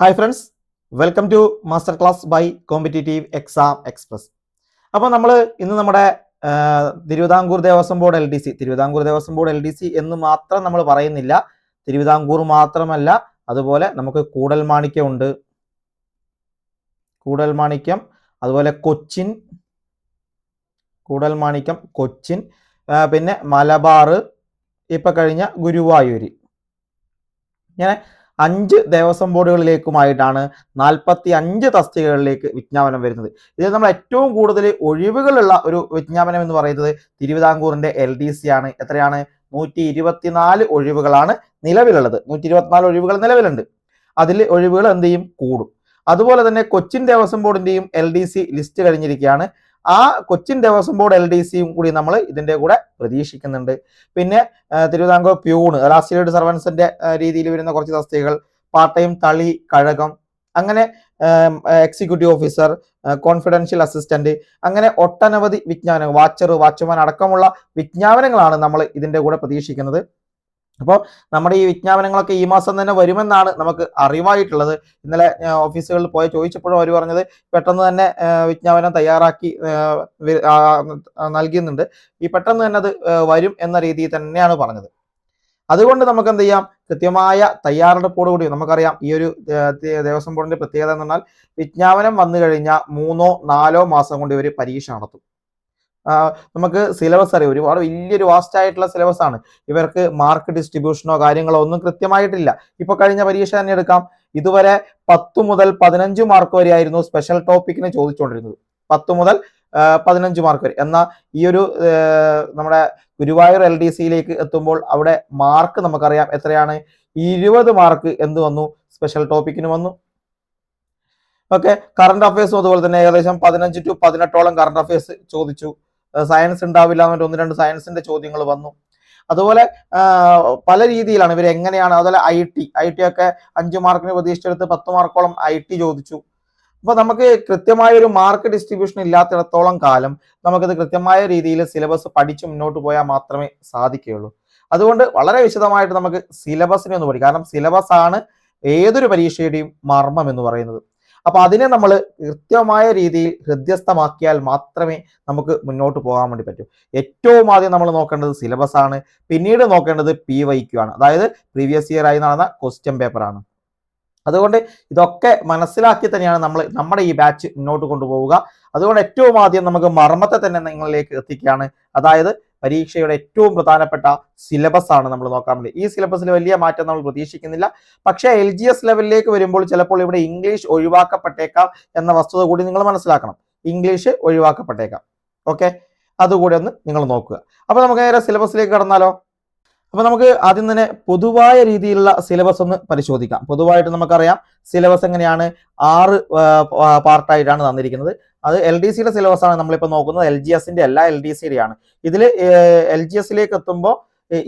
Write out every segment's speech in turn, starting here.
Hi friends welcome to master class by competitive exam express അപ്പോൾ നമ്മൾ ഇന്ന് നമ്മുടെ Thiruvithamkoor Devaswom board L D C Thiruvithamkoor Devaswom board L D C എന്ന് മാത്രം നമ്മൾ പറയുന്നില്ല. തിരുവിതാംകൂർ മാത്രമല്ല അതുപോലെ നമുക്ക് കൂടൽ മാണിക്യം ഉണ്ട്. കൂടൽ മാണിക്യം അതുപോലെ കൊച്ചിൻ കൂടൽ മാണിക്യം കൊച്ചിൻ പിന്നെ മലബാർ ഇപ്പം കഴിഞ്ഞ ഗുരുവായൂർ ഇങ്ങനെ അഞ്ച് ദേവസ്വം ബോർഡുകളിലേക്കുമായിട്ടാണ് നാൽപ്പത്തി അഞ്ച് തസ്തികകളിലേക്ക് വിജ്ഞാപനം വരുന്നത്. ഇതിൽ നമ്മൾ ഏറ്റവും കൂടുതൽ ഒഴിവുകളുള്ള ഒരു വിജ്ഞാപനം എന്ന് പറയുന്നത് തിരുവിതാംകൂറിന്റെ എൽ ഡി സി ആണ്. എത്രയാണ്? നൂറ്റി ഇരുപത്തിനാല് ഒഴിവുകളാണ് നിലവിലുള്ളത്. നൂറ്റി ഇരുപത്തിനാല് ഒഴിവുകൾ നിലവിലുണ്ട്. അതിൽ ഒഴിവുകൾ എന്ത് ചെയ്യും? കൂടും. അതുപോലെ തന്നെ കൊച്ചിൻ ദേവസ്വം ബോർഡിന്റെയും എൽ ഡി സി ലിസ്റ്റ് കഴിഞ്ഞിരിക്കുകയാണ്. ആ Cochin Devaswom board L D സിയും കൂടി നമ്മൾ ഇതിന്റെ കൂടെ പ്രതീക്ഷിക്കുന്നുണ്ട്. പിന്നെ തിരുവിതാംകൂർ പ്യൂണ് ലാസ്റ്റ് സർവൻസിന്റെ രീതിയിൽ വരുന്ന കുറച്ച് തസ്തികകൾ പാർട്ട് ടൈം തളി കഴകം അങ്ങനെ എക്സിക്യൂട്ടീവ് ഓഫീസർ കോൺഫിഡൻഷ്യൽ അസിസ്റ്റന്റ് അങ്ങനെ ഒട്ടനവധി വിജ്ഞാപനങ്ങൾ വാച്ചർ വാച്ച്മാൻ അടക്കമുള്ള വിജ്ഞാപനങ്ങളാണ് നമ്മൾ ഇതിന്റെ കൂടെ പ്രതീക്ഷിക്കുന്നത്. അപ്പോൾ നമ്മുടെ ഈ വിജ്ഞാപനങ്ങളൊക്കെ ഈ മാസം തന്നെ വരുമെന്നാണ് നമുക്ക് അറിവായിട്ടുള്ളത്. ഇന്നലെ ഓഫീസുകളിൽ പോയി ചോദിച്ചപ്പോഴും അവർ പറഞ്ഞത് പെട്ടെന്ന് തന്നെ വിജ്ഞാപനം തയ്യാറാക്കി നൽകുന്നുണ്ട് ഈ പെട്ടെന്ന് തന്നെ അത് വരും എന്ന രീതിയിൽ തന്നെയാണ് പറഞ്ഞത്. അതുകൊണ്ട് നമുക്ക് എന്ത് ചെയ്യാം? കൃത്യമായ തയ്യാറെടുപ്പോടുകൂടി നമുക്കറിയാം ഈ ഒരു ദേവസ്വം ബോർഡിന്റെ പ്രത്യേകത എന്ന് പറഞ്ഞാൽ വിജ്ഞാപനം വന്നു കഴിഞ്ഞാൽ മൂന്നോ നാലോ മാസം കൊണ്ട് ഇവർ പരീക്ഷ നടത്തും. നമുക്ക് സിലബസ് അറിയാം. ഒരുപാട് വലിയൊരു വാസ്റ്റ് ആയിട്ടുള്ള സിലബസ് ആണ്. ഇവർക്ക് മാർക്ക് ഡിസ്ട്രിബ്യൂഷനോ കാര്യങ്ങളോ ഒന്നും കൃത്യമായിട്ടില്ല. ഇപ്പൊ കഴിഞ്ഞ പരീക്ഷ തന്നെ എടുക്കാം. ഇതുവരെ പത്ത് മുതൽ പതിനഞ്ച് മാർക്ക് വരെയായിരുന്നു സ്പെഷ്യൽ ടോപ്പിക്കിന് ചോദിച്ചുകൊണ്ടിരുന്നത് പത്ത് മുതൽ പതിനഞ്ച് മാർക്ക് വരെ. എന്നാൽ ഈ ഒരു നമ്മുടെ ഗുരുവായൂർ എൽ ഡി സിയിലേക്ക് എത്തുമ്പോൾ അവിടെ മാർക്ക് നമുക്കറിയാം എത്രയാണ്. ഇരുപത് മാർക്ക് എന്ത് വന്നു? സ്പെഷ്യൽ ടോപ്പിക്കിന് വന്നു. ഓക്കെ കറണ്ട് അഫയേഴ്സും അതുപോലെ തന്നെ ഏകദേശം പതിനഞ്ച് ടു പതിനെട്ടോളം കറണ്ട് അഫയേഴ്സ് ചോദിച്ചു. സയൻസ് ഉണ്ടാവില്ല എന്നിട്ട് ഒന്ന് രണ്ട് സയൻസിന്റെ ചോദ്യങ്ങൾ വന്നു. അതുപോലെ പല രീതിയിലാണ് ഇവർ എങ്ങനെയാണ് അതുപോലെ ഐ ടി ഐ ടി ഒക്കെ അഞ്ച് മാർക്കിന് പ്രതീക്ഷിച്ചെടുത്ത് പത്ത് മാർക്കോളം ഐ ടി ചോദിച്ചു. അപ്പോൾ നമുക്ക് കൃത്യമായ ഒരു മാർക്ക് ഡിസ്ട്രിബ്യൂഷൻ ഇല്ലാത്തിടത്തോളം കാലം നമുക്കത് കൃത്യമായ രീതിയിൽ സിലബസ് പഠിച്ച് മുന്നോട്ട് പോയാൽ മാത്രമേ സാധിക്കുകയുള്ളൂ. അതുകൊണ്ട് വളരെ വിശദമായിട്ട് നമുക്ക് സിലബസിനെ ഒന്ന് പഠിക്കാം. കാരണം സിലബസ് ആണ് ഏതൊരു പരീക്ഷയുടെയും മർമ്മം എന്ന് പറയുന്നത്. അപ്പൊ അതിനെ നമ്മൾ കൃത്യമായ രീതിയിൽ ഹൃദ്യസ്ഥമാക്കിയാൽ മാത്രമേ നമുക്ക് മുന്നോട്ട് പോകാൻ വേണ്ടി പറ്റൂ. ഏറ്റവും ആദ്യം നമ്മൾ നോക്കേണ്ടത് സിലബസ് ആണ്. പിന്നീട് നോക്കേണ്ടത് പി വൈ ക്യു ആണ്. അതായത് പ്രീവിയസ് ഇയർ ആയി നടന്ന ക്വസ്റ്റ്യൻ പേപ്പർ ആണ്. അതുകൊണ്ട് ഇതൊക്കെ മനസ്സിലാക്കി തന്നെയാണ് നമ്മൾ നമ്മുടെ ഈ ബാച്ച് മുന്നോട്ട് കൊണ്ടുപോവുക. അതുകൊണ്ട് ഏറ്റവും ആദ്യം നമുക്ക് മർമ്മത്തെ തന്നെ നിങ്ങളിലേക്ക് എത്തിക്കുകയാണ്. അതായത് പരീക്ഷയുടെ ഏറ്റവും പ്രധാനപ്പെട്ട സിലബസ് ആണ് നമ്മൾ നോക്കാൻ ഈ സിലബസിൽ വലിയ മാറ്റം നമ്മൾ പ്രതീക്ഷിക്കുന്നില്ല. പക്ഷേ എൽ ജി എസ് ലെവലിലേക്ക് വരുമ്പോൾ ചിലപ്പോൾ ഇവിടെ ഇംഗ്ലീഷ് ഒഴിവാക്കപ്പെട്ടേക്കാം എന്ന വസ്തുത കൂടി നിങ്ങൾ മനസ്സിലാക്കണം. ഇംഗ്ലീഷ് ഒഴിവാക്കപ്പെട്ടേക്കാം. ഓക്കെ അതുകൂടി ഒന്ന് നിങ്ങൾ നോക്കുക. അപ്പൊ നമുക്ക് നേരെ സിലബസിലേക്ക് കടന്നാലോ? അപ്പൊ നമുക്ക് ആദ്യം തന്നെ പൊതുവായ രീതിയിലുള്ള സിലബസ് ഒന്ന് പരിശോധിക്കാം. പൊതുവായിട്ട് നമുക്കറിയാം സിലബസ് എങ്ങനെയാണ് ആറ് പാർട്ടായിട്ടാണ് തന്നിരിക്കുന്നത്. അത് എൽ ഡി സിയുടെ സിലബസ് ആണ് നമ്മളിപ്പോൾ നോക്കുന്നത്. എൽ ജി എസിന്റെ അല്ല എൽ ഡി സിയുടെ ആണ് ഇതിൽ എൽ ജി എസിലേക്ക് എത്തുമ്പോൾ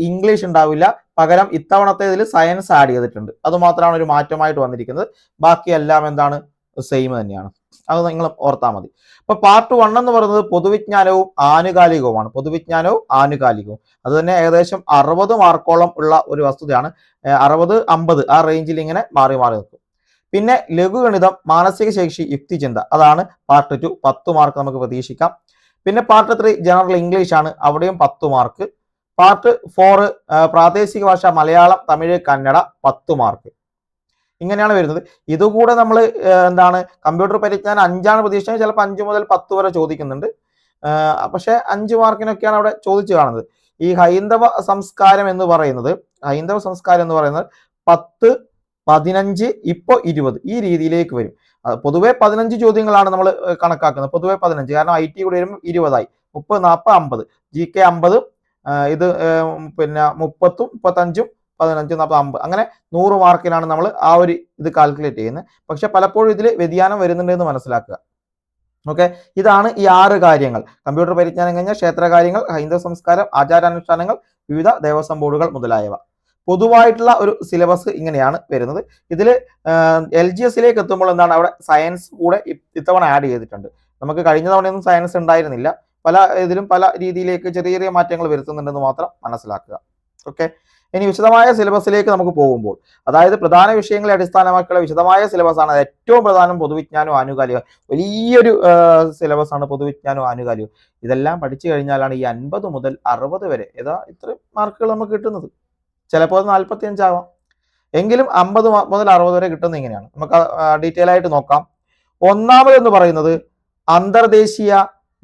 ഇംഗ്ലീഷ് ഉണ്ടാവില്ല. പകരം ഇത്തവണത്തെ ഇതിൽ സയൻസ് ആഡ് ചെയ്തിട്ടുണ്ട്. അതുമാത്രമാണ് ഒരു മാറ്റമായിട്ട് വന്നിരിക്കുന്നത്. ബാക്കി എല്ലാം എന്താണ്? സെയിം തന്നെയാണ്. അത് നിങ്ങൾ ഓർത്താൽ മതി. ഇപ്പൊ പാർട്ട് വൺ എന്ന് പറയുന്നത് പൊതുവിജ്ഞാനവും ആനുകാലികവുമാണ്. പൊതുവിജ്ഞാനവും ആനുകാലികവും. അത് തന്നെ ഏകദേശം അറുപത് മാർക്കോളം ഉള്ള ഒരു വസ്തുതയാണ്. അറുപത് അമ്പത് ആ റേഞ്ചിൽ ഇങ്ങനെ മാറി മാറി നിൽക്കും. പിന്നെ ലഘുഗണിതം മാനസിക ശേഷി യുക്തിചിന്ത. അതാണ് പാർട്ട് ടു പത്ത് മാർക്ക് നമുക്ക് പ്രതീക്ഷിക്കാം. പിന്നെ പാർട്ട് ത്രീ ജനറൽ ഇംഗ്ലീഷ് ആണ്. അവിടെയും പത്ത് മാർക്ക് പാർട്ട് ഫോർ പ്രാദേശിക ഭാഷ മലയാളം തമിഴ് കന്നഡ പത്ത് മാർക്ക് ഇങ്ങനെയാണ് വരുന്നത്. ഇതുകൂടെ നമ്മൾ എന്താണ് കമ്പ്യൂട്ടർ പരിജ്ഞാനം അഞ്ചാണ് പ്രതീക്ഷിച്ചത്. ചിലപ്പോൾ അഞ്ച് മുതൽ പത്ത് വരെ ചോദിക്കുന്നുണ്ട്. പക്ഷേ അഞ്ച് മാർക്കിനൊക്കെയാണ് അവിടെ ചോദിച്ചു കാണുന്നത്. ഈ ഹൈന്ദവ സംസ്കാരം എന്ന് പറയുന്നത് ഹൈന്ദവ സംസ്കാരം എന്ന് പറയുന്നത് പത്ത് പതിനഞ്ച് ഇപ്പോൾ ഇരുപത്. ഈ രീതിയിലേക്ക് വരും. പൊതുവേ പതിനഞ്ച് ചോദ്യങ്ങളാണ് നമ്മൾ കണക്കാക്കുന്നത്. പൊതുവേ പതിനഞ്ച്. കാരണം ഐ ടി കൂടി വരുമ്പോൾ ഇരുപതായി. മുപ്പത് നാൽപ്പത് അമ്പത്. ജി കെ അമ്പത് ഇത് പിന്നെ മുപ്പത്തും മുപ്പത്തഞ്ചും പതിനഞ്ചും നാൽപ്പത് അമ്പത്. അങ്ങനെ നൂറ് മാർക്കിനാണ് നമ്മൾ ആ ഒരു ഇത് കാൽക്കുലേറ്റ് ചെയ്യുന്നത്. പക്ഷെ പലപ്പോഴും ഇതിൽ വ്യതിയാനം വരുന്നുണ്ടെന്ന് മനസ്സിലാക്കുക. ഓക്കെ? ഇതാണ് ഈ ആറ് കാര്യങ്ങൾ. കമ്പ്യൂട്ടർ പരിജ്ഞാനം കഴിഞ്ഞാൽ ക്ഷേത്രകാര്യങ്ങൾ ഹൈന്ദവ സംസ്കാരം ആചാരാനുഷ്ഠാനങ്ങൾ വിവിധ ദേവസ്വം ബോർഡുകൾ മുതലായവ. പൊതുവായിട്ടുള്ള ഒരു സിലബസ് ഇങ്ങനെയാണ് വരുന്നത്. ഇതിൽ എൽ ജി എസിലേക്ക് എത്തുമ്പോൾ എന്താണ് അവിടെ സയൻസ് കൂടെ ഇത്തവണ ആഡ് ചെയ്തിട്ടുണ്ട്. നമുക്ക് കഴിഞ്ഞ തവണയൊന്നും സയൻസ് ഉണ്ടായിരുന്നില്ല. പല ഇതിലും പല രീതിയിലേക്ക് ചെറിയ ചെറിയ മാറ്റങ്ങൾ വരുത്തുന്നുണ്ടെന്ന് മാത്രം മനസ്സിലാക്കുക. ഓക്കെ? ഇനി വിശദമായ സിലബസിലേക്ക് നമുക്ക് പോകുമ്പോൾ അതായത് പ്രധാന വിഷയങ്ങളെ അടിസ്ഥാനമാക്കിയുള്ള വിശദമായ സിലബസ് ആണ് ഏറ്റവും പ്രധാനം പൊതുവിജ്ഞാനവും ആനുകാലികവും വലിയൊരു സിലബസ് ആണ് പൊതുവിജ്ഞാനവും ആനുകാലികവും. ഇതെല്ലാം പഠിച്ചു കഴിഞ്ഞാലാണ് ഈ അൻപത് മുതൽ അറുപത് വരെ ഏതാ ഇത്രയും മാർക്കുകൾ നമുക്ക് കിട്ടുന്നത്. ചിലപ്പോൾ അത് നാൽപ്പത്തി അഞ്ചാവാം എങ്കിലും അമ്പത് മുതൽ അറുപത് വരെ കിട്ടുന്നത് ഇങ്ങനെയാണ്. നമുക്ക് ഡീറ്റെയിൽ ആയിട്ട് നോക്കാം. ഒന്നാമത് എന്ന് പറയുന്നത് അന്തർദേശീയ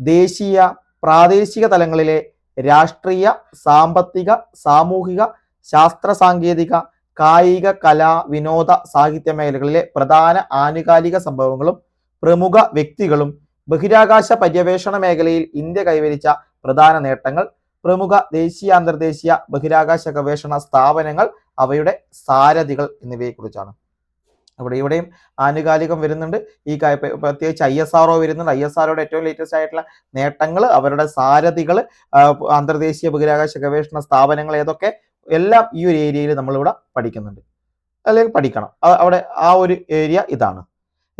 ദേശീയ പ്രാദേശിക തലങ്ങളിലെ രാഷ്ട്രീയ സാമ്പത്തിക സാമൂഹിക ശാസ്ത്ര സാങ്കേതിക കായിക കലാ വിനോദ സാഹിത്യ മേഖലകളിലെ പ്രധാന ആനുകാലിക സംഭവങ്ങളും പ്രമുഖ വ്യക്തികളും ബഹിരാകാശ പര്യവേഷണ മേഖലയിൽ ഇന്ത്യ കൈവരിച്ച പ്രധാന നേട്ടങ്ങൾ പ്രമുഖ ദേശീയ അന്തർദേശീയ ബഹിരാകാശ ഗവേഷണ സ്ഥാപനങ്ങൾ അവയുടെ സാരഥികൾ എന്നിവയെക്കുറിച്ചാണ്. അവിടെ ഇവിടെയും ആനുകാലികം വരുന്നുണ്ട്. ഈ പ്രത്യേകിച്ച് ഐ എസ് ആർഒ വരുന്നുണ്ട്. ഐ എസ് ആർഒയുടെ ഏറ്റവും ലേറ്റസ്റ്റ് ആയിട്ടുള്ള നേട്ടങ്ങൾ അവരുടെ സാരഥികൾ അന്തർദേശീയ ബഹിരാകാശ ഗവേഷണ സ്ഥാപനങ്ങൾ ഏതൊക്കെ എല്ലാം ഈ ഒരു ഏരിയയിൽ നമ്മളിവിടെ പഠിക്കുന്നുണ്ട്. അല്ലെങ്കിൽ പഠിക്കണം. അവിടെ ആ ഒരു ഏരിയ ഇതാണ്.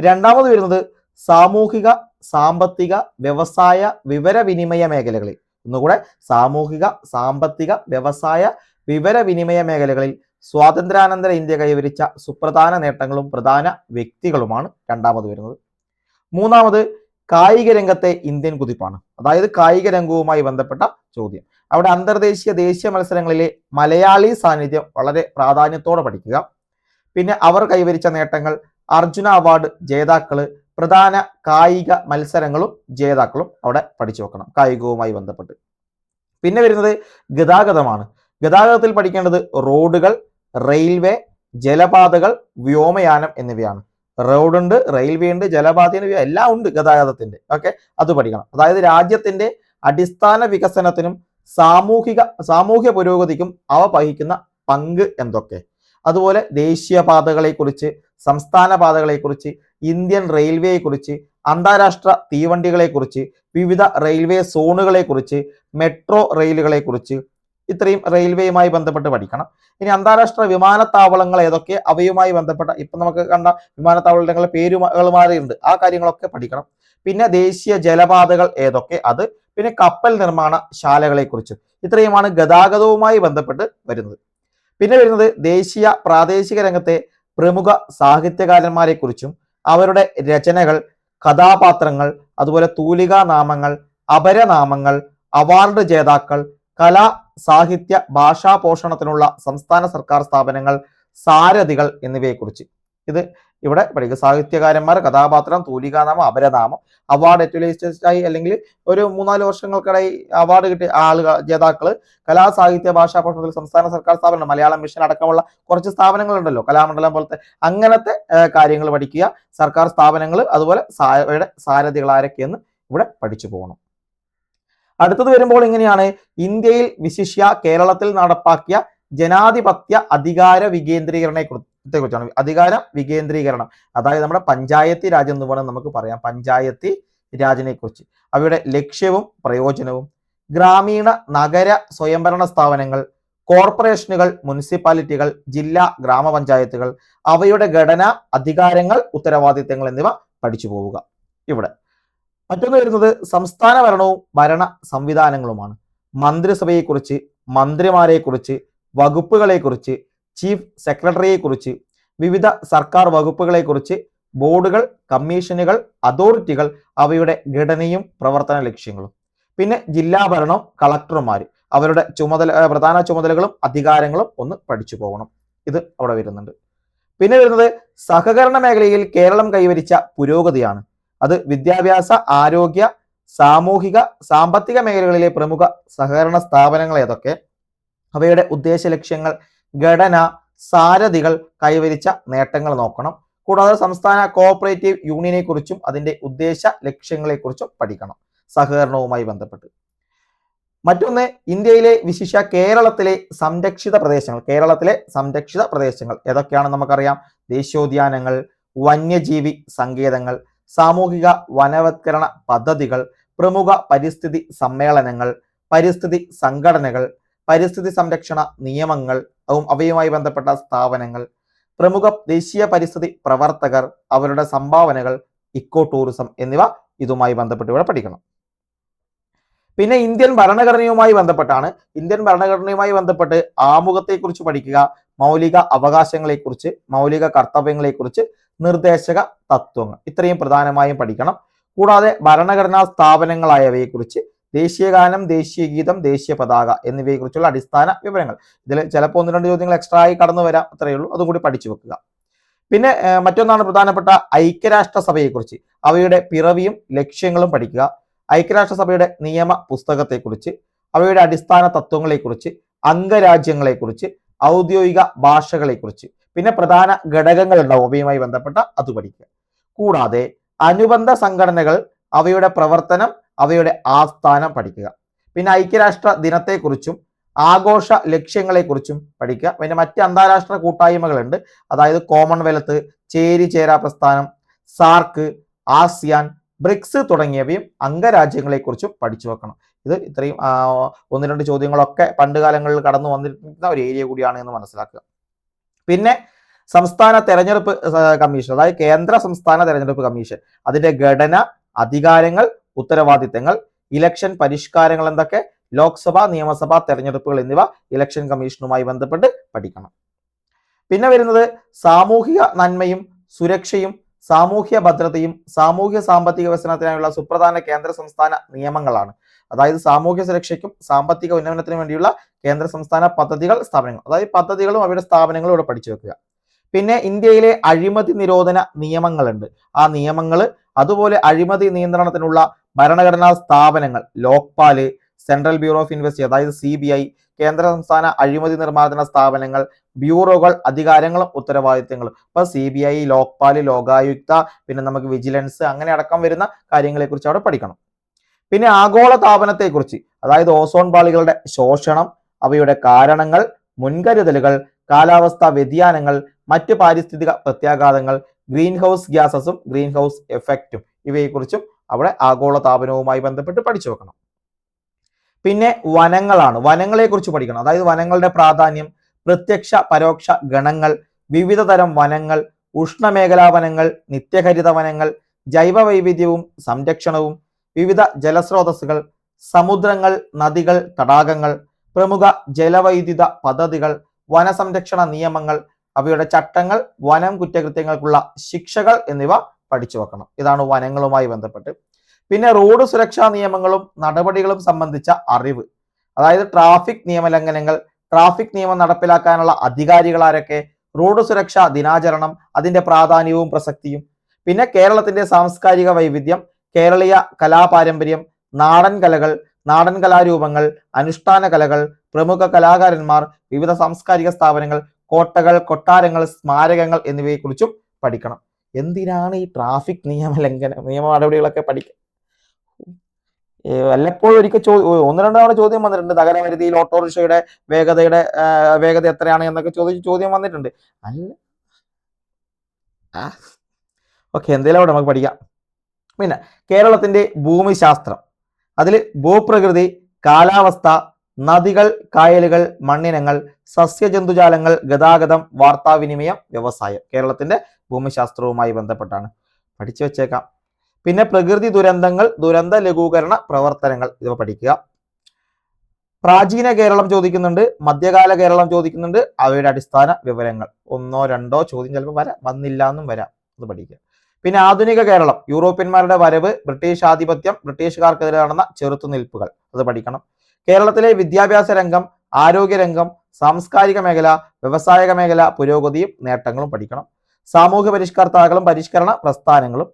രണ്ടാമത് വരുന്നത് സാമൂഹിക സാമ്പത്തിക വ്യവസായ വിവരവിനിമയ മേഖലകളിൽ. ഒന്നുകൂടെ സാമൂഹിക സാമ്പത്തിക വ്യവസായ വിവരവിനിമയ മേഖലകളിൽ സ്വാതന്ത്ര്യാനന്തര ഇന്ത്യ കൈവരിച്ച സുപ്രധാന നേട്ടങ്ങളും പ്രധാന വ്യക്തികളുമാണ് രണ്ടാമത് വരുന്നത്. മൂന്നാമത് കായിക രംഗത്തെ ഇന്ത്യൻ കുതിപ്പാണ്. അതായത് കായിക രംഗവുമായി ബന്ധപ്പെട്ട ചോദ്യം. അവിടെ അന്തർദേശീയ ദേശീയ മത്സരങ്ങളിലെ മലയാളി സാന്നിധ്യം വളരെ പ്രാധാന്യത്തോടെ പഠിക്കുക. പിന്നെ അവർ കൈവരിച്ച നേട്ടങ്ങൾ അർജുന അവാർഡ് ജേതാക്കൾ പ്രധാന കായിക മത്സരങ്ങളും ജേതാക്കളും അവിടെ പഠിച്ചു വെക്കണം. കായികവുമായി ബന്ധപ്പെട്ട്. പിന്നെ വരുന്നത് ഗതാഗതമാണ്. ഗതാഗതത്തിൽ പഠിക്കേണ്ടത് റോഡുകൾ റെയിൽവേ ജലപാതകൾ വ്യോമയാനം എന്നിവയാണ്. റോഡുണ്ട് റെയിൽവേ ഉണ്ട് ജലപാത എല്ലാം ഉണ്ട് ഗതാഗതത്തിന്റെ. ഓക്കെ? അത് പഠിക്കണം. അതായത് രാജ്യത്തിന്റെ അടിസ്ഥാന വികസനത്തിനും സാമൂഹിക സാമൂഹ്യ പുരോഗതിക്കും അവ വഹിക്കുന്ന പങ്ക് എന്തൊക്കെ? അതുപോലെ ദേശീയ പാതകളെക്കുറിച്ച് സംസ്ഥാന പാതകളെക്കുറിച്ച് ഇന്ത്യൻ റെയിൽവേയെക്കുറിച്ച് അന്താരാഷ്ട്ര തീവണ്ടികളെ കുറിച്ച് വിവിധ റെയിൽവേ സോണുകളെ കുറിച്ച് മെട്രോ റെയിലുകളെ കുറിച്ച് ഇത്രയും റെയിൽവേയുമായി ബന്ധപ്പെട്ട് പഠിക്കണം. ഇനി അന്താരാഷ്ട്ര വിമാനത്താവളങ്ങൾ ഏതൊക്കെ അവയുമായി ബന്ധപ്പെട്ട ഇപ്പൊ നമുക്ക് കണ്ട വിമാനത്താവളങ്ങളുടെ പേരുകൾ മാറിയിട്ടുണ്ട് ആ കാര്യങ്ങളൊക്കെ പഠിക്കണം. പിന്നെ ദേശീയ ജലപാതകൾ ഏതൊക്കെ? അത് പിന്നെ കപ്പൽ നിർമ്മാണ കുറിച്ച് ഇത്രയുമാണ് ഗതാഗതവുമായി ബന്ധപ്പെട്ട് വരുന്നത്. പിന്നെ വരുന്നത് ദേശീയ പ്രാദേശിക രംഗത്തെ പ്രമുഖ സാഹിത്യകാരന്മാരെ കുറിച്ചും അവരുടെ രചനകൾ കഥാപാത്രങ്ങൾ അതുപോലെ തൂലികാ നാമങ്ങൾ അപരനാമങ്ങൾ അവാർഡ് ജേതാക്കൾ കലാ സാഹിത്യ ഭാഷാ പോഷണത്തിനുള്ള സംസ്ഥാന സർക്കാർ സ്ഥാപനങ്ങൾ സാരഥികൾ എന്നിവയെക്കുറിച്ച്. ഇത് ഇവിടെ പഠിക്കുക. സാഹിത്യകാരന്മാർ കഥാപാത്രം തൂലികാനാമം അപരനാമം അവാർഡ് ഏറ്റവും അല്ലെങ്കിൽ ഒരു മൂന്നാൽ വർഷങ്ങൾക്കിടയിൽ അവാർഡ് കിട്ടിയ ആളുകൾ ജേതാക്കൾ കലാ സാഹിത്യ ഭാഷാ പഠനത്തിൽ സംസ്ഥാന സർക്കാർ സ്ഥാപനം മലയാളം മിഷൻ അടക്കമുള്ള കുറച്ച് സ്ഥാപനങ്ങളുണ്ടല്ലോ. കലാമണ്ഡലം പോലത്തെ അങ്ങനത്തെ കാര്യങ്ങൾ പഠിക്കുക. സർക്കാർ സ്ഥാപനങ്ങൾ അതുപോലെ സാരഥികൾ ആരൊക്കെയെന്ന് ഇവിടെ പഠിച്ചു പോകണം. അടുത്തത് വരുമ്പോൾ ഇങ്ങനെയാണ്. ഇന്ത്യയിൽ വിശിഷ്യ കേരളത്തിൽ നടപ്പാക്കിയ ജനാധിപത്യ അധികാര വികേന്ദ്രീകരണത്തെ കുറിച്ചാണ്. അധികാര വികേന്ദ്രീകരണം. അതായത് നമ്മുടെ പഞ്ചായത്തി രാജ് എന്ന് വേണം നമുക്ക് പറയാം. പഞ്ചായത്തി രാജിനെ കുറിച്ച്. അവയുടെ ലക്ഷ്യവും പ്രയോജനവും. ഗ്രാമീണ നഗര സ്വയംഭരണ സ്ഥാപനങ്ങൾ കോർപ്പറേഷനുകൾ മുനിസിപ്പാലിറ്റികൾ ജില്ലാ ഗ്രാമപഞ്ചായത്തുകൾ അവയുടെ ഘടന അധികാരങ്ങൾ ഉത്തരവാദിത്തങ്ങൾ എന്നിവ പഠിച്ചു പോവുക. ഇവിടെ. മറ്റൊന്ന് വരുന്നത് സംസ്ഥാന ഭരണവും ഭരണ സംവിധാനങ്ങളുമാണ്. മന്ത്രിസഭയെക്കുറിച്ച് മന്ത്രിമാരെക്കുറിച്ച് വകുപ്പുകളെക്കുറിച്ച് ചീഫ് സെക്രട്ടറിയെക്കുറിച്ച് വിവിധ സർക്കാർ വകുപ്പുകളെക്കുറിച്ച് ബോർഡുകൾ കമ്മീഷനുകൾ അതോറിറ്റികൾ അവയുടെ ഘടനയും പ്രവർത്തന ലക്ഷ്യങ്ങളും. പിന്നെ ജില്ലാ ഭരണം കളക്ടർമാർ അവരുടെ ചുമതല പ്രധാന ചുമതലകളും അധികാരങ്ങളും ഒന്ന് പഠിച്ചു പോകണം. ഇത് അവിടെ വരുന്നുണ്ട്. പിന്നെ വരുന്നത് സഹകരണ മേഖലയിൽ കേരളം കൈവരിച്ച പുരോഗതിയാണ്. അത് വിദ്യാഭ്യാസ ആരോഗ്യ സാമൂഹിക സാമ്പത്തിക മേഖലകളിലെ പ്രമുഖ സഹകരണ സ്ഥാപനങ്ങൾ ഏതൊക്കെ അവയുടെ ഉദ്ദേശ ലക്ഷ്യങ്ങൾ ഘടന സാരഥികൾ കൈവരിച്ച നേട്ടങ്ങൾ നോക്കണം. കൂടാതെ സംസ്ഥാന കോഓപ്പറേറ്റീവ് യൂണിയനെ കുറിച്ചും അതിന്റെ ഉദ്ദേശ ലക്ഷ്യങ്ങളെ കുറിച്ചും പഠിക്കണം. സഹകരണവുമായി ബന്ധപ്പെട്ട്. മറ്റൊന്ന് ഇന്ത്യയിലെ വിശിഷ്യ കേരളത്തിലെ സംരക്ഷിത പ്രദേശങ്ങൾ കേരളത്തിലെ സംരക്ഷിത പ്രദേശങ്ങൾ. ഏതൊക്കെയാണെന്ന് നമുക്കറിയാം? ദേശീയോദ്യാനങ്ങൾ വന്യജീവി സങ്കേതങ്ങൾ സാമൂഹിക വനവത്കരണ പദ്ധതികൾ പ്രമുഖ പരിസ്ഥിതി സമ്മേളനങ്ങൾ പരിസ്ഥിതി സംഘടനകൾ പരിസ്ഥിതി സംരക്ഷണ നിയമങ്ങൾ അവയുമായി ബന്ധപ്പെട്ട സ്ഥാപനങ്ങൾ പ്രമുഖ ദേശീയ പരിസ്ഥിതി പ്രവർത്തകർ അവരുടെ സംഭാവനകൾ ഇക്കോ ടൂറിസം എന്നിവ ഇതുമായി ബന്ധപ്പെട്ട് ഇവിടെ പഠിക്കണം. പിന്നെ ഇന്ത്യൻ ഭരണഘടനയുമായി ബന്ധപ്പെട്ടാണ്. ഇന്ത്യൻ ഭരണഘടനയുമായി ബന്ധപ്പെട്ട് ആമുഖത്തെക്കുറിച്ച് പഠിക്കുക മൗലിക അവകാശങ്ങളെക്കുറിച്ച് മൗലിക കർത്തവ്യങ്ങളെക്കുറിച്ച് നിർദ്ദേശക തത്വങ്ങൾ ഇത്രയും പ്രധാനമായും പഠിക്കണം. കൂടാതെ ഭരണഘടനാ സ്ഥാപനങ്ങളായവയെക്കുറിച്ച് ദേശീയഗാനം ദേശീയ ഗീതം ദേശീയ പതാക എന്നിവയെക്കുറിച്ചുള്ള അടിസ്ഥാന വിവരങ്ങൾ. ഇതിൽ ചിലപ്പോൾ ഒന്ന് രണ്ട് ചോദ്യങ്ങൾ എക്സ്ട്രാ ആയി കടന്നു വരാം. അത്രയേ ഉള്ളൂ. അതുകൂടി പഠിച്ചു വെക്കുക. പിന്നെ മറ്റൊന്നാണ് പ്രധാനപ്പെട്ട ഐക്യരാഷ്ട്രസഭയെക്കുറിച്ച്. അവയുടെ പിറവിയും ലക്ഷ്യങ്ങളും പഠിക്കുക. ഐക്യരാഷ്ട്രസഭയുടെ നിയമ പുസ്തകത്തെക്കുറിച്ച് അവയുടെ അടിസ്ഥാന തത്വങ്ങളെക്കുറിച്ച് അംഗരാജ്യങ്ങളെക്കുറിച്ച് ഔദ്യോഗിക ഭാഷകളെക്കുറിച്ച്. പിന്നെ പ്രധാന ഘടകങ്ങൾ ഉണ്ടാവും അവയുമായി ബന്ധപ്പെട്ട അത് പഠിക്കുക. കൂടാതെ അനുബന്ധ സംഘടനകൾ അവയുടെ പ്രവർത്തനം അവയുടെ ആസ്ഥാനം പഠിക്കുക. പിന്നെ ഐക്യരാഷ്ട്ര ദിനത്തെക്കുറിച്ചും ആഘോഷ ലക്ഷ്യങ്ങളെക്കുറിച്ചും പഠിക്കുക. പിന്നെ മറ്റ് അന്താരാഷ്ട്ര കൂട്ടായ്മകളുണ്ട്. അതായത് കോമൺവെൽത്ത് ചേരി ചേരാ പ്രസ്ഥാനം സാർക്ക് ആസിയാൻ ബ്രിക്സ് തുടങ്ങിയവയും അംഗരാജ്യങ്ങളെക്കുറിച്ചും പഠിച്ചു വെക്കണം. ഇത് ഇത്രയും ഒന്ന് രണ്ട് ചോദ്യങ്ങളൊക്കെ പണ്ട് കാലങ്ങളിൽ കടന്നു വന്നിരുന്ന ഒരു ഏരിയ കൂടിയാണ് എന്ന് മനസ്സിലാക്കുക. പിന്നെ സംസ്ഥാന തെരഞ്ഞെടുപ്പ് കമ്മീഷൻ അതായത് കേന്ദ്ര സംസ്ഥാന തെരഞ്ഞെടുപ്പ് കമ്മീഷൻ. അതിന്റെ ഘടന അധികാരങ്ങൾ ഉത്തരവാദിത്തങ്ങൾ ഇലക്ഷൻ പരിഷ്കാരങ്ങൾ എന്തൊക്കെ ലോക്സഭ നിയമസഭാ തെരഞ്ഞെടുപ്പുകൾ എന്നിവ ഇലക്ഷൻ കമ്മീഷനുമായി ബന്ധപ്പെട്ട് പഠിക്കണം. പിന്നെ വരുന്നത് സാമൂഹിക നന്മയും സുരക്ഷയും സാമൂഹ്യ ഭദ്രതയും സാമൂഹ്യ സാമ്പത്തിക വികസനത്തിനായുള്ള സുപ്രധാന കേന്ദ്ര സംസ്ഥാന നിയമങ്ങളാണ്. അതായത് സാമൂഹ്യ സുരക്ഷയ്ക്കും സാമ്പത്തിക ഉന്നമനത്തിനും വേണ്ടിയുള്ള കേന്ദ്ര സംസ്ഥാന പദ്ധതികൾ സ്ഥാപനങ്ങൾ. അതായത് പദ്ധതികളും അവയുടെ സ്ഥാപനങ്ങളും ഇവിടെ പഠിച്ചു വെക്കുക. പിന്നെ ഇന്ത്യയിലെ അഴിമതി നിരോധന നിയമങ്ങളുണ്ട്. ആ നിയമങ്ങൾ അതുപോലെ അഴിമതി നിയന്ത്രണത്തിനുള്ള ഭരണഘടനാ സ്ഥാപനങ്ങൾ ലോക്പാൽ സെൻട്രൽ ബ്യൂറോ ഓഫ് ഇൻവെസ്റ്റി അതായത് സി ബി ഐ കേന്ദ്ര സംസ്ഥാന അഴിമതി നിർമ്മാർജന സ്ഥാപനങ്ങൾ ബ്യൂറോകൾ അധികാരങ്ങളും ഉത്തരവാദിത്തങ്ങളും ഇപ്പൊ C B I Lokpal Lokayukta പിന്നെ നമുക്ക് വിജിലൻസ് അങ്ങനെ അടക്കം വരുന്ന കാര്യങ്ങളെ കുറിച്ച് അവിടെ പഠിക്കണം. പിന്നെ ആഗോള താപനത്തെക്കുറിച്ച് അതായത് ഓസോൺ പാളികളുടെ ശോഷണം അവയുടെ കാരണങ്ങൾ മുൻകരുതലുകൾ കാലാവസ്ഥാ വ്യതിയാനങ്ങൾ മറ്റ് പാരിസ്ഥിതിക പ്രത്യാഘാതങ്ങൾ ഗ്രീൻ ഹൗസ് ഗ്യാസസും ഗ്രീൻ ഹൗസ് എഫക്റ്റും ഇവയെക്കുറിച്ചും അവിടെ ആഗോള താപനവുമായി ബന്ധപ്പെട്ട് പഠിച്ചു വെക്കണം. പിന്നെ വനങ്ങളാണ്. വനങ്ങളെക്കുറിച്ച് പഠിക്കണം. അതായത് വനങ്ങളുടെ പ്രാധാന്യം പ്രത്യക്ഷ പരോക്ഷ ഗണങ്ങൾ വിവിധ തരം വനങ്ങൾ ഉഷ്ണമേഖലാ വനങ്ങൾ നിത്യഹരിത വനങ്ങൾ ജൈവ വൈവിധ്യവും സംരക്ഷണവും വിവിധ ജലസ്രോതസ്സുകൾ സമുദ്രങ്ങൾ നദികൾ തടാകങ്ങൾ പ്രമുഖ ജലവൈദ്യുത പദ്ധതികൾ വനസംരക്ഷണ നിയമങ്ങൾ അവയുടെ ചട്ടങ്ങൾ വനം കുറ്റകൃത്യങ്ങൾക്കുള്ള ശിക്ഷകൾ എന്നിവ പഠിച്ചു വെക്കണം. ഇതാണ് വനങ്ങളുമായി ബന്ധപ്പെട്ട്. പിന്നെ റോഡ് സുരക്ഷാ നിയമങ്ങളും നടപടികളും സംബന്ധിച്ച അറിവ്. അതായത് ട്രാഫിക് നിയമലംഘനങ്ങൾ ട്രാഫിക് നിയമം നടപ്പിലാക്കാനുള്ള അധികാരികൾ ആരൊക്കെ റോഡ് സുരക്ഷാ ദിനാചരണം അതിന്റെ പ്രാധാന്യവും പ്രസക്തിയും പിന്നെ കേരളത്തിന്റെ സാംസ്കാരിക വൈവിധ്യം കേരളീയ കലാപാരമ്പര്യം നാടൻ കലകൾ നാടൻ കലാരൂപങ്ങൾ അനുഷ്ഠാന കലകൾ പ്രമുഖ കലാകാരന്മാർ വിവിധ സാംസ്കാരിക സ്ഥാപനങ്ങൾ കോട്ടകൾ കൊട്ടാരങ്ങൾ സ്മാരകങ്ങൾ എന്നിവയെക്കുറിച്ചും പഠിക്കണം. എന്തിനാണ് ഈ ട്രാഫിക് നിയമ ലംഘനം നിയമ നടപടികളൊക്കെ പഠിക്കുക വല്ലപ്പോഴും ഒരിക്കൽ ചോ ഒന്ന് രണ്ട് തവണ ചോദ്യം വന്നിട്ടുണ്ട്. നഗരപരിധിയിൽ ഓട്ടോറിക്ഷയുടെ വേഗതയുടെ വേഗത എത്രയാണ് എന്നൊക്കെ ചോദിച്ച് ചോദ്യം വന്നിട്ടുണ്ട്. അല്ല. ഓക്കെ എന്തെങ്കിലും അവിടെ നമുക്ക് പഠിക്കാം. പിന്നെ കേരളത്തിന്റെ ഭൂമിശാസ്ത്രം. അതിൽ ഭൂപ്രകൃതി കാലാവസ്ഥ നദികൾ കായലുകൾ മണ്ണിനങ്ങൾ സസ്യജന്തുജാലങ്ങൾ ഗതാഗതം വാർത്താവിനിമയം വ്യവസായം കേരളത്തിന്റെ ഭൂമിശാസ്ത്രവുമായി ബന്ധപ്പെട്ടാണ്. പഠിച്ചു വെച്ചേക്കാം. പിന്നെ പ്രകൃതി ദുരന്തങ്ങൾ ദുരന്ത ലഘൂകരണ പ്രവർത്തനങ്ങൾ ഇവ പഠിക്കുക. പ്രാചീന കേരളം ചോദിക്കുന്നുണ്ട് മധ്യകാല കേരളം ചോദിക്കുന്നുണ്ട് അവയുടെ അടിസ്ഥാന വിവരങ്ങൾ. ഒന്നോ രണ്ടോ ചോദ്യം ചിലപ്പോൾ വരാം വന്നില്ല എന്നും വരാം. അത് പഠിക്കുക. പിന്നെ ആധുനിക കേരളം യൂറോപ്യന്മാരുടെ വരവ് ബ്രിട്ടീഷ് ആധിപത്യം ബ്രിട്ടീഷുകാർക്കെതിരെ നടന്ന ചെറുത്തുനിൽപ്പുകൾ. അത് പഠിക്കണം. കേരളത്തിലെ വിദ്യാഭ്യാസ രംഗം ആരോഗ്യ രംഗം സാംസ്കാരിക മേഖല വ്യവസായിക മേഖല പുരോഗതിയും നേട്ടങ്ങളും പഠിക്കണം. സാമൂഹ്യ പരിഷ്കർത്താക്കളും പരിഷ്കരണ പ്രസ്ഥാനങ്ങളും.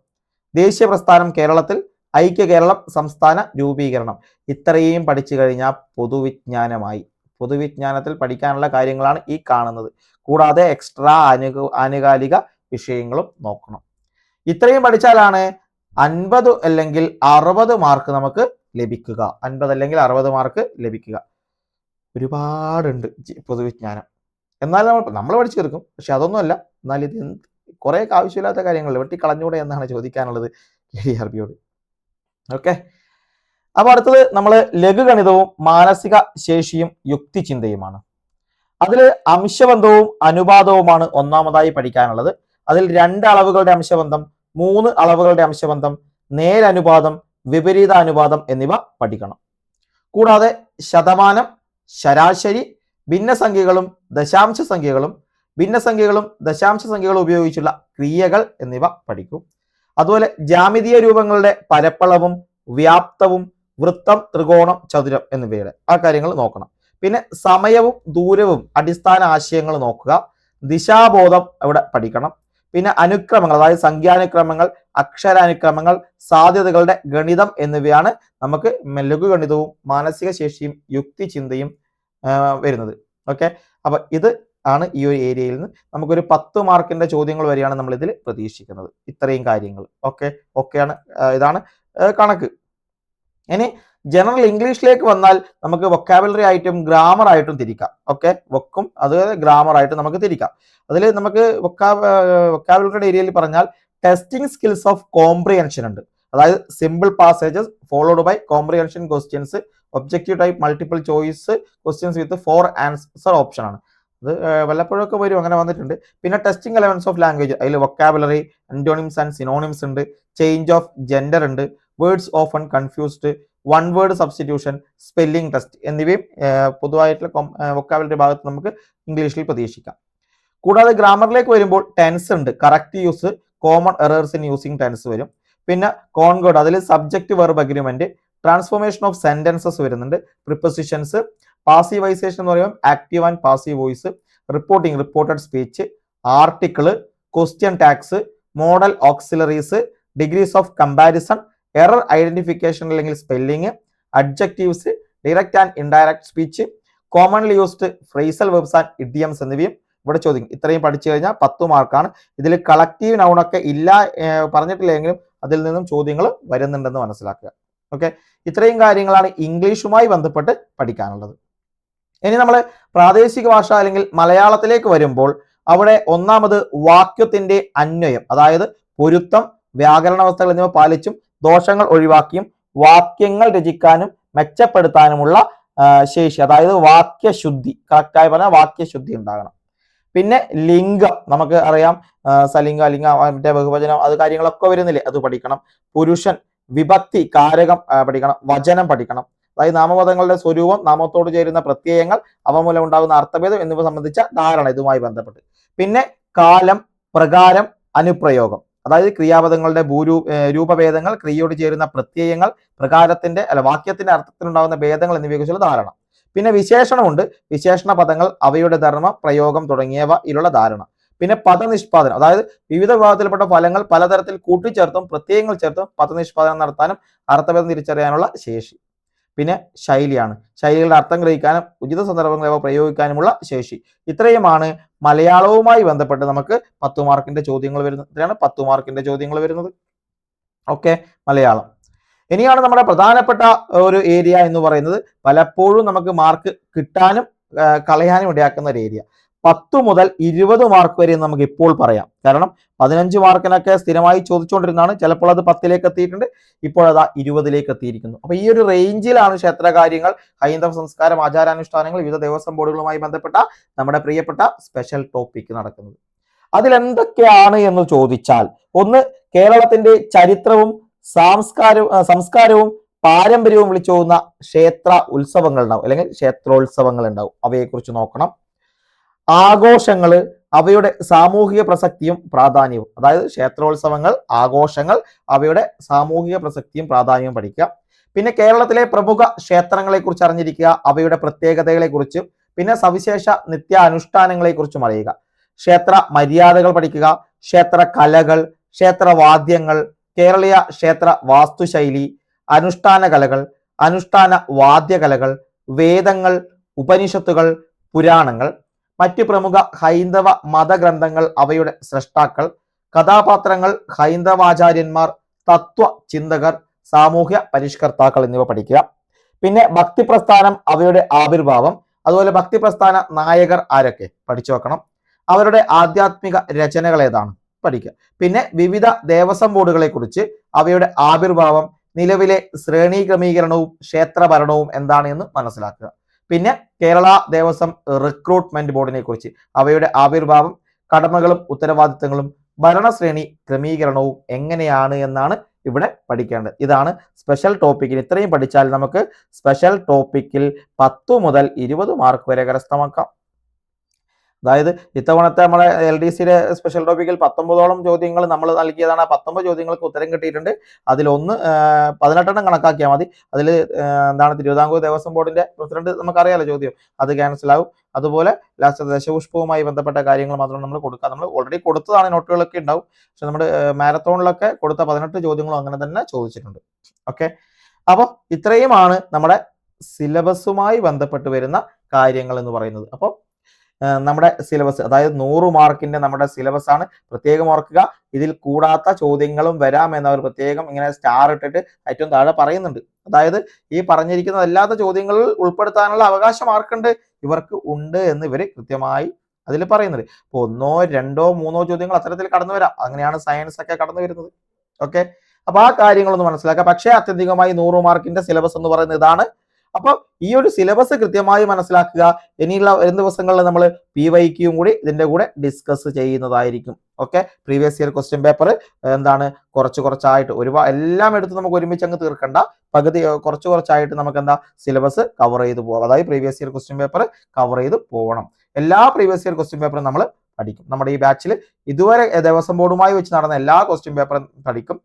ദേശീയ പ്രസ്ഥാനം കേരളത്തിൽ ഐക്യ കേരളം സംസ്ഥാന രൂപീകരണം. ഇത്രയും പഠിച്ചു കഴിഞ്ഞാൽ പൊതുവിജ്ഞാനമായി. പൊതുവിജ്ഞാനത്തിൽ പഠിക്കാനുള്ള കാര്യങ്ങളാണ് ഈ കാണുന്നത്. കൂടാതെ എക്സ്ട്രാ ആനുകാലിക വിഷയങ്ങളും നോക്കണം. ഇത്രയും പഠിച്ചാലാണ് അൻപത് അല്ലെങ്കിൽ അറുപത് മാർക്ക് നമുക്ക് ലഭിക്കുക. അൻപത് അല്ലെങ്കിൽ അറുപത് മാർക്ക് ലഭിക്കുക. ഒരുപാടുണ്ട് പൊതുവിജ്ഞാനം. എന്നാൽ നമ്മൾ നമ്മൾ പഠിച്ചു തീർക്കും. പക്ഷെ അതൊന്നുമല്ല. എന്നാൽ ഇത് എന്ത് കുറേ ആവശ്യമില്ലാത്ത കാര്യങ്ങൾ വെട്ടി കളഞ്ഞൂടെ എന്നാണ് ചോദിക്കാനുള്ളത് കെ ഡി ആർ ബിയോട് ഓക്കെ. അപ്പൊ അടുത്തത് നമ്മൾ ലഘുഗണിതവും മാനസിക ശേഷിയും യുക്തിചിന്തയുമാണ്. അതിൽ അംശബന്ധവും അനുപാതവുമാണ് ഒന്നാമതായി പഠിക്കാനുള്ളത്. അതിൽ രണ്ട് അളവുകളുടെ അംശബന്ധം മൂന്ന് അളവുകളുടെ അംശബന്ധം നേരനുപാതം വിപരീത അനുപാതം എന്നിവ പഠിക്കണം. കൂടാതെ ശതമാനം ശരാശരി ഭിന്നസംഖ്യകളും ദശാംശ സംഖ്യകളും ഭിന്നസംഖ്യകളും ദശാംശ സംഖ്യകളും ഉപയോഗിച്ചുള്ള ക്രിയകൾ എന്നിവ പഠിക്കും. അതുപോലെ ജാമിതീയ രൂപങ്ങളുടെ പരപ്പളവും വ്യാപ്തവും വൃത്തം ത്രികോണം ചതുരം എന്നിവയുടെ ആ കാര്യങ്ങൾ നോക്കണം. പിന്നെ സമയവും ദൂരവും അടിസ്ഥാന ആശയങ്ങൾ നോക്കുക. ദിശാബോധം അവിടെ പഠിക്കണം. പിന്നെ അനുക്രമങ്ങൾ അതായത് സംഖ്യാനുക്രമങ്ങൾ അക്ഷരാനുക്രമങ്ങൾ സാധ്യതകളുടെ ഗണിതം എന്നിവയാണ് നമുക്ക് ലഘു ഗണിതവും മാനസിക ശേഷിയും യുക്തി ചിന്തയും വരുന്നത്. ഓക്കെ? അപ്പൊ ഇത് ആണ് ഈ ഒരു ഏരിയയിൽ നിന്ന് നമുക്കൊരു പത്ത് മാർക്കിന്റെ ചോദ്യങ്ങൾ വരെയാണ് നമ്മൾ ഇതിൽ പ്രതീക്ഷിക്കുന്നത്. ഇത്രയും കാര്യങ്ങൾ. ഓക്കെ? ഓക്കെയാണ്. ഇതാണ് കണക്ക്. ഇനി ജനറൽ ഇംഗ്ലീഷിലേക്ക് വന്നാൽ നമുക്ക് വൊക്കാബുലറി ആയിട്ടും ഗ്രാമർ ആയിട്ടും തിരിക്കാം. ഓക്കെ വൊക്കും അത് ഗ്രാമർ ആയിട്ട് നമുക്ക് തിരിക്കാം. അതിൽ നമുക്ക് വൊക്കാബുലറിയുടെ ഏരിയയിൽ പറഞ്ഞാൽ ടെസ്റ്റിംഗ് സ്കിൽസ് ഓഫ് കോംപ്രിഹെൻഷൻ ഉണ്ട്. അതായത് simple passages followed by comprehension questions objective type multiple choice questions with four answer option ആണ്. അത് വല്ലപ്പോഴൊക്കെ വരും അങ്ങനെ വന്നിട്ടുണ്ട്. പിന്നെ ടെസ്റ്റിംഗ് എലവൻസ് ഓഫ് ലാംഗ്വേജ് അതിൽ വൊക്കാബുലറി അൻഡോണിംസ് ആൻഡ് സിനോണിംസ് ഉണ്ട്. ചേഞ്ച് ഓഫ് ജെൻഡർ ഉണ്ട്. Words often confused one word substitution spelling test എന്നിവയും പൊതുവായിട്ടുള്ള വൊക്കാബിലിറ്റി ഭാഗത്ത് നമുക്ക് ഇംഗ്ലീഷിൽ പ്രതീക്ഷിക്കാം. കൂടാതെ ഗ്രാമറിലേക്ക് വരുമ്പോൾ ടെൻസ് ഉണ്ട്. Correct use common errors in using tense വരും. പിന്നെ കോൺകോഡ് അതിൽ subject verb agreement transformation of sentences വരുന്നുണ്ട്. പ്രിപ്പസിഷൻസ് പാസീവൈസേഷൻ എന്ന് പറയുമ്പോൾ active and passive voice reporting reported speech article question tags modal auxiliaries degrees of comparison error identification അല്ലെങ്കിൽ spelling adjectives direct and indirect speech commonly used phrasal verbs and idioms എന്നിവയും ഇവിടെ ചോദിക്കും. ഇത്രയും പഠിച്ചു കഴിഞ്ഞാൽ പത്ത് മാർക്കാണ് ഇതിൽ കളക്റ്റീവ് നൗണൊക്കെ ഇല്ല പറഞ്ഞിട്ടില്ലെങ്കിലും അതിൽ നിന്നും ചോദ്യങ്ങൾ വരുന്നുണ്ടെന്ന് മനസ്സിലാക്കുക. ഓക്കെ ഇത്രയും കാര്യങ്ങളാണ് ഇംഗ്ലീഷുമായി ബന്ധപ്പെട്ട് പഠിക്കാനുള്ളത്. ഇനി നമ്മൾ പ്രാദേശിക ഭാഷ അല്ലെങ്കിൽ മലയാളത്തിലേക്ക് വരുമ്പോൾ അവിടെ ഒന്നാമത് വാക്യത്തിന്റെ അന്വയം അതായത് പൊരുത്തം വ്യാകരണ അവസ്ഥകൾ എന്നിവ പാലിച്ചും ദോഷങ്ങൾ ഒഴിവാക്കിയും വാക്യങ്ങൾ രചിക്കാനും മെച്ചപ്പെടുത്താനുമുള്ള ശേഷി അതായത് വാക്യശുദ്ധി കറക്റ്റായി പറഞ്ഞാൽ വാക്യശുദ്ധി ഉണ്ടാകണം. പിന്നെ ലിംഗം നമുക്ക് അറിയാം സലിംഗ ലിംഗ മറ്റേ ബഹുവചനം അത് കാര്യങ്ങളൊക്കെ വരുന്നില്ലേ? അത് പഠിക്കണം. പുരുഷൻ വിഭക്തി കാരകം പഠിക്കണം. വചനം പഠിക്കണം. അതായത് നാമപദങ്ങളുടെ സ്വരൂപം നാമത്തോട് ചേരുന്ന പ്രത്യയങ്ങൾ അവ മൂലം ഉണ്ടാകുന്ന അർത്ഥഭേദം എന്നിവ സംബന്ധിച്ച ധാരണ ഇതുമായി ബന്ധപ്പെട്ട്. പിന്നെ കാലം പ്രകാരം അനുപ്രയോഗം. അതായത് ക്രിയാപദങ്ങളുടെ ഭൂരൂ രൂപഭേദങ്ങൾ ക്രിയയോട് ചേരുന്ന പ്രത്യയങ്ങൾ പ്രകാരത്തിന്റെ അല്ല വാക്യത്തിന്റെ അർത്ഥത്തിലുണ്ടാകുന്ന ഭേദങ്ങൾ എന്നിവയെക്കുറിച്ചുള്ള ധാരണ. പിന്നെ വിശേഷണമുണ്ട്. വിശേഷണ പദങ്ങൾ അവയുടെ ധർമ്മ പ്രയോഗം തുടങ്ങിയവ ഇതിലുള്ള ധാരണ. പിന്നെ പദനിഷ്പാദനം. അതായത് വിവിധ വിഭാഗത്തിൽപ്പെട്ട ഫലങ്ങൾ പലതരത്തിൽ കൂട്ടിച്ചേർത്തും പ്രത്യയങ്ങൾ ചേർത്തും പദനിഷ്പാദനം നടത്താനും അർത്ഥഭേദം തിരിച്ചറിയാനുള്ള ശേഷി. പിന്നെ ശൈലിയാണ്. ശൈലികളുടെ അർത്ഥം ഗ്രഹിക്കാനും ഉചിത സന്ദർഭങ്ങളിൽ അവ പ്രയോഗിക്കാനുമുള്ള ശേഷി. ഇത്രയുമാണ് മലയാളവുമായി ബന്ധപ്പെട്ട് നമുക്ക് പത്ത് മാർക്കിന്റെ ചോദ്യങ്ങൾ വരുന്നത് ഇത്രയാണ് പത്ത് മാർക്കിന്റെ ചോദ്യങ്ങൾ വരുന്നത്. ഓക്കെ മലയാളം. ഇനിയാണ് നമ്മുടെ പ്രധാനപ്പെട്ട ഒരു ഏരിയ എന്ന് പറയുന്നത് പലപ്പോഴും നമുക്ക് മാർക്ക് കിട്ടാനും കളയാനും ഇടയാക്കുന്ന ഒരു ഏരിയ. പത്ത് മുതൽ ഇരുപത് മാർക്ക് വരെ നമുക്ക് ഇപ്പോൾ പറയാം. കാരണം പതിനഞ്ച് മാർക്കിനൊക്കെ സ്ഥിരമായി ചോദിച്ചുകൊണ്ടിരുന്നതാണ്. ചിലപ്പോൾ അത് പത്തിലേക്ക് എത്തിയിട്ടുണ്ട്. ഇപ്പോൾ അത് ഇരുപതിലേക്ക് എത്തിയിരിക്കുന്നു. അപ്പൊ ഈ ഒരു റേഞ്ചിലാണ് ക്ഷേത്രകാര്യങ്ങൾ ഹൈന്ദവ സംസ്കാരം ആചാരാനുഷ്ഠാനങ്ങൾ വിവിധ ദേവസ്വം ബോർഡുകളുമായി ബന്ധപ്പെട്ട നമ്മുടെ പ്രിയപ്പെട്ട സ്പെഷ്യൽ ടോപ്പിക് നടക്കുന്നത്. അതിലെന്തൊക്കെയാണ് എന്ന് ചോദിച്ചാൽ ഒന്ന് കേരളത്തിന്റെ ചരിത്രവും സാംസ്കാരവും സംസ്കാരവും പാരമ്പര്യവും വിളിച്ചു പോകുന്ന ക്ഷേത്ര ഉത്സവങ്ങൾ ഉണ്ടാവും അല്ലെങ്കിൽ ക്ഷേത്രോത്സവങ്ങൾ ഉണ്ടാവും അവയെക്കുറിച്ച് നോക്കണം. ആഘോഷങ്ങൾ അവയുടെ സാമൂഹിക പ്രസക്തിയും പ്രാധാന്യവും. അതായത് ക്ഷേത്രോത്സവങ്ങൾ ആഘോഷങ്ങൾ അവയുടെ സാമൂഹിക പ്രസക്തിയും പ്രാധാന്യവും പഠിക്കുക. പിന്നെ കേരളത്തിലെ പ്രമുഖ ക്ഷേത്രങ്ങളെ കുറിച്ച് അറിഞ്ഞിരിക്കുക അവയുടെ പ്രത്യേകതകളെ കുറിച്ചും പിന്നെ സവിശേഷ നിത്യാനുഷ്ഠാനങ്ങളെ കുറിച്ചും അറിയുക. ക്ഷേത്ര മര്യാദകൾ പഠിക്കുക ക്ഷേത്ര കലകൾ ക്ഷേത്രവാദ്യങ്ങൾ കേരളീയ ക്ഷേത്ര വാസ്തുശൈലി അനുഷ്ഠാന കലകൾ അനുഷ്ഠാന വാദ്യകലകൾ വേദങ്ങൾ ഉപനിഷത്തുകൾ പുരാണങ്ങൾ മറ്റ് പ്രമുഖ ഹൈന്ദവ മതഗ്രന്ഥങ്ങൾ അവയുടെ സൃഷ്ടാക്കൾ കഥാപാത്രങ്ങൾ ഹൈന്ദവാചാര്യന്മാർ തത്വ ചിന്തകർ സാമൂഹ്യ പരിഷ്കർത്താക്കൾ എന്നിവ പഠിക്കുക. പിന്നെ ഭക്തി പ്രസ്ഥാനം അവയുടെ ആവിർഭാവം അതുപോലെ ഭക്തി പ്രസ്ഥാന നായകർ ആരൊക്കെ പഠിച്ചു വെക്കണം. അവരുടെ ആധ്യാത്മിക രചനകൾ ഏതാണ് പഠിക്കുക. പിന്നെ വിവിധ ദേവസ്വം ബോർഡുകളെ കുറിച്ച് അവയുടെ ആവിർഭാവം നിലവിലെ ശ്രേണീ ക്രമീകരണവും ക്ഷേത്രഭരണവും എന്താണ് എന്ന് മനസ്സിലാക്കുക. പിന്നെ കേരള ദേവസ്വം റിക്രൂട്ട്മെന്റ് ബോർഡിനെ കുറിച്ച്. അവയുടെ ആവിർഭാവം കടമകളും ഉത്തരവാദിത്തങ്ങളും ഭരണശ്രേണി ക്രമീകരണവും എങ്ങനെയാണ് എന്നാണ് ഇവിടെ പഠിക്കേണ്ടത്. ഇതാണ് സ്പെഷ്യൽ ടോപ്പിക്കിൽ ഇത്രയും പഠിച്ചാൽ നമുക്ക് സ്പെഷ്യൽ ടോപ്പിക്കിൽ പത്തു മുതൽ ഇരുപത് മാർക്ക് വരെ കരസ്ഥമാക്കാം. അതായത് ഇത്തവണത്തെ നമ്മളെ എൽ ഡി സിയിലെ സ്പെഷ്യൽ ടോപ്പിക്കിൽ പത്തൊമ്പതോളം ചോദ്യങ്ങൾ നമ്മൾ നൽകിയതാണ്. ആ പത്തൊമ്പത് ചോദ്യങ്ങൾക്ക് ഉത്തരം കിട്ടിയിട്ടുണ്ട്. അതിലൊന്ന് പതിനെട്ടെണ്ണം കണക്കാക്കിയാൽ മതി. അതിൽ എന്താണ് തിരുവിതാംകൂർ ദേവസ്വം ബോർഡിന്റെ പ്രസിഡന്റ് നമുക്കറിയാലോ ചോദ്യം. അത് ക്യാൻസൽ ആവും. അതുപോലെ ലാസ്റ്റ് ദശപുഷ്പവുമായി ബന്ധപ്പെട്ട കാര്യങ്ങൾ മാത്രം നമ്മൾ കൊടുക്കുക നമ്മൾ ഓൾറെഡി കൊടുത്തതാണ് നോട്ടുകളൊക്കെ ഉണ്ടാവും. പക്ഷെ നമ്മൾ മാരത്തോണിലൊക്കെ കൊടുത്ത പതിനെട്ട് ചോദ്യങ്ങളും അങ്ങനെ തന്നെ ചോദിച്ചിട്ടുണ്ട്. ഓക്കെ? അപ്പോൾ ഇത്രയുമാണ് നമ്മുടെ സിലബസുമായി ബന്ധപ്പെട്ട് വരുന്ന കാര്യങ്ങൾ എന്ന് പറയുന്നത്. അപ്പോൾ നമ്മുടെ സിലബസ് അതായത് നൂറ് മാർക്കിന്റെ നമ്മുടെ സിലബസ് ആണ്. പ്രത്യേകം ഓർക്കുക ഇതിൽ കൂടാത്ത ചോദ്യങ്ങളും വരാമെന്ന് അവർ പ്രത്യേകം ഇങ്ങനെ സ്റ്റാർ ഇട്ടിട്ട് ഏറ്റവും താഴെ പറയുന്നുണ്ട്. അതായത് ഈ പറഞ്ഞിരിക്കുന്ന അല്ലാത്ത ചോദ്യങ്ങളിൽ ഉൾപ്പെടുത്താനുള്ള അവകാശം ആർക്കുണ്ട് ഇവർക്ക് ഉണ്ട് എന്ന് ഇവർ കൃത്യമായി അതിൽ പറയുന്നുണ്ട്. ഇപ്പൊ ഒന്നോ രണ്ടോ മൂന്നോ ചോദ്യങ്ങൾ അത്തരത്തിൽ കടന്നു വരാം. അങ്ങനെയാണ് സയൻസ് ഒക്കെ കടന്നു വരുന്നത്. ഓക്കെ അപ്പൊ ആ കാര്യങ്ങളൊന്നും മനസ്സിലാക്കുക പക്ഷേ അത്യന്തികമായി നൂറ് മാർക്കിന്റെ സിലബസ് എന്ന് പറയുന്നത് ഇതാണ്. അപ്പൊ ഈ ഒരു സിലബസ് കൃത്യമായി മനസ്സിലാക്കുക. ഇനിയുള്ള വരും ദിവസങ്ങളിൽ നമ്മൾ പി വൈക്കും കൂടി ഇതിന്റെ കൂടെ ഡിസ്കസ് ചെയ്യുന്നതായിരിക്കും. Okay previous year question paper എന്താണ്? കുറച്ച് കുറച്ചായിട്ട് ഒരുപാട് എല്ലാം എടുത്ത് നമുക്ക് ഒരുമിച്ച് അങ്ങ് തീർക്കണ്ട. പകുതി കുറച്ച് കുറച്ചായിട്ട് നമുക്ക് എന്താ? സിലബസ് കവർ ചെയ്ത് പോകാം അതായത് previous year question paper cover ചെയ്ത് പോകണം എല്ലാ പ്രീവിയസ് ഇയർ ക്വസ്റ്റ്യൻ പേപ്പറും നമ്മൾ പഠിക്കും. നമ്മുടെ ഈ ബാച്ചിൽ ഇതുവരെ ദേവസ്വം ബോർഡുമായി വെച്ച് നടന്ന എല്ലാ ക്വസ്റ്റ്യൻ പേപ്പറും പഠിക്കും.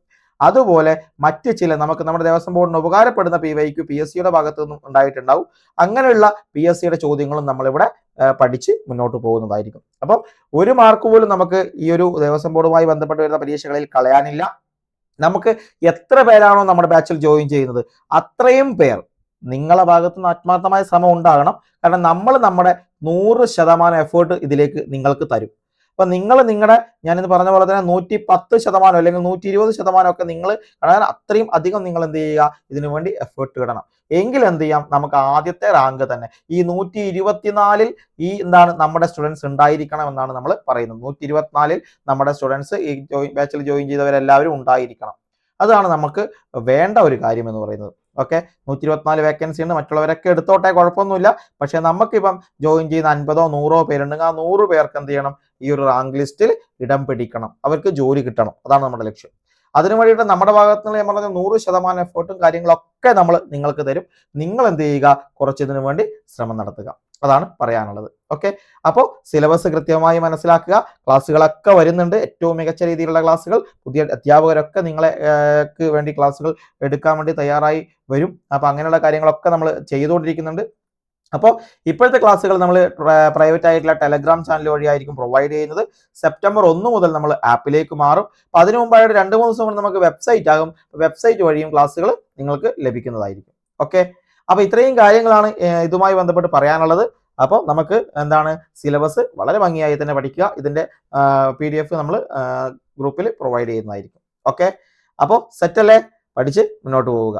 അതുപോലെ മറ്റ് ചില നമുക്ക് നമ്മുടെ ദേവസ്വം ബോർഡിന് ഉപകാരപ്പെടുന്ന പി വൈക്ക് പി എസ് സിയുടെ ഭാഗത്തു നിന്നും ഉണ്ടായിട്ടുണ്ടാവും. അങ്ങനെയുള്ള പി എസ് സിയുടെ ചോദ്യങ്ങളും നമ്മളിവിടെ പഠിച്ച് മുന്നോട്ട് പോകുന്നതായിരിക്കും. അപ്പം ഒരു മാർക്ക് പോലും നമുക്ക് ഈ ഒരു ദേവസ്വം ബോർഡുമായി ബന്ധപ്പെട്ട് വരുന്ന പരീക്ഷകളിൽ കളയാനില്ല. നമുക്ക് എത്ര പേരാണോ നമ്മുടെ ബാച്ചിൽ ജോയിൻ ചെയ്യുന്നത് അത്രയും പേർ നിങ്ങളെ ഭാഗത്തു നിന്ന് ആത്മാർത്ഥമായ ശ്രമം ഉണ്ടാകണം. കാരണം നമ്മൾ നമ്മുടെ നൂറ് ശതമാനം എഫേർട്ട് ഇതിലേക്ക് നിങ്ങൾക്ക് തരും. അപ്പൊ നിങ്ങൾ നിങ്ങളുടെ ഞാനിന്ന് പറഞ്ഞ പോലെ തന്നെ നൂറ്റി പത്ത് ശതമാനം അല്ലെങ്കിൽ നൂറ്റി ഇരുപത് ശതമാനം ഒക്കെ നിങ്ങൾ കാരണം അത്രയും അധികം നിങ്ങൾ എന്ത് ചെയ്യുക? ഇതിനു വേണ്ടി എഫേർട്ട് ഇടണം. എങ്കിൽ എന്ത് ചെയ്യാം? നമുക്ക് ആദ്യത്തെ റാങ്ക് തന്നെ. ഈ നൂറ്റി ഇരുപത്തിനാലിൽ ഈ എന്താണ് നമ്മുടെ സ്റ്റുഡൻസ് ഉണ്ടായിരിക്കണം എന്നാണ് നമ്മൾ പറയുന്നത്. നൂറ്റി ഇരുപത്തിനാലിൽ നമ്മുടെ സ്റ്റുഡൻസ് ഈ ബാച്ചിൽ ജോയിൻ ചെയ്തവരെല്ലാവരും ഉണ്ടായിരിക്കണം. അതാണ് നമുക്ക് വേണ്ട ഒരു കാര്യം എന്ന് പറയുന്നത്. ഓക്കെ? നൂറ്റി ഇരുപത്തിനാല് വേക്കൻസി ഉണ്ട്. മറ്റുള്ളവരൊക്കെ എടുത്തോട്ടെ കുഴപ്പമൊന്നുമില്ല. പക്ഷെ നമുക്കിപ്പം ജോയിൻ ചെയ്യുന്ന അൻപതോ നൂറോ പേരുണ്ടെങ്കിൽ ആ നൂറ് പേർക്ക് എന്ത് ചെയ്യണം? ഈ ഒരു റാങ്ക് ലിസ്റ്റിൽ ഇടം പിടിക്കണം. അവർക്ക് ജോലി കിട്ടണം. അതാണ് നമ്മുടെ ലക്ഷ്യം. അതിനു വേണ്ടിയിട്ട് നമ്മുടെ ഭാഗത്ത് നിന്ന് ഞാൻ പറഞ്ഞ നൂറ് ശതമാനം എഫേർട്ടും കാര്യങ്ങളൊക്കെ നമ്മൾ നിങ്ങൾക്ക് തരും. നിങ്ങൾ എന്ത് ചെയ്യുക? കുറച്ചതിനു വേണ്ടി ശ്രമം നടത്തുക. അതാണ് പറയാനുള്ളത്. ഓക്കെ അപ്പോൾ സിലബസ് കൃത്യമായി മനസ്സിലാക്കുക. ക്ലാസ്സുകളൊക്കെ വരുന്നുണ്ട്. ഏറ്റവും മികച്ച രീതിയിലുള്ള ക്ലാസ്സുകൾ. പുതിയ അധ്യാപകരൊക്കെ നിങ്ങളെ വേണ്ടി ക്ലാസ്സുകൾ എടുക്കാൻ വേണ്ടി തയ്യാറായി വരും. അപ്പോൾ അങ്ങനെയുള്ള കാര്യങ്ങളൊക്കെ നമ്മൾ ചെയ്തുകൊണ്ടിരിക്കുന്നുണ്ട്. അപ്പോൾ ഇപ്പോഴത്തെ ക്ലാസ്സുകൾ നമ്മൾ പ്രൈവറ്റ് ആയിട്ടുള്ള ടെലഗ്രാം ചാനൽ വഴിയായിരിക്കും പ്രൊവൈഡ് ചെയ്യുന്നത്. സെപ്റ്റംബർ ഒന്ന് മുതൽ നമ്മൾ ആപ്പിലേക്ക് മാറും. അപ്പോൾ അതിനു മുമ്പായിട്ട് രണ്ട് മൂന്ന് ദിവസം കൊണ്ട് നമുക്ക് വെബ്സൈറ്റ് ആകും. വെബ്സൈറ്റ് വഴിയും ക്ലാസ്സുകൾ നിങ്ങൾക്ക് ലഭിക്കുന്നതായിരിക്കും. ഓക്കെ അപ്പോൾ ഇത്രയും കാര്യങ്ങളാണ് ഇതുമായി ബന്ധപ്പെട്ട് പറയാനുള്ളത്. അപ്പോൾ നമുക്ക് എന്താണ് സിലബസ് വളരെ ഭംഗിയായി തന്നെ പഠിക്കുക. ഇതിന്റെ പി ഡി എഫ് നമ്മൾ ഗ്രൂപ്പിൽ പ്രൊവൈഡ് ചെയ്യുന്നതായിരിക്കും. ഓക്കെ അപ്പോൾ സെറ്റല്ലേ പഠിച്ച് മുന്നോട്ട് പോവുക.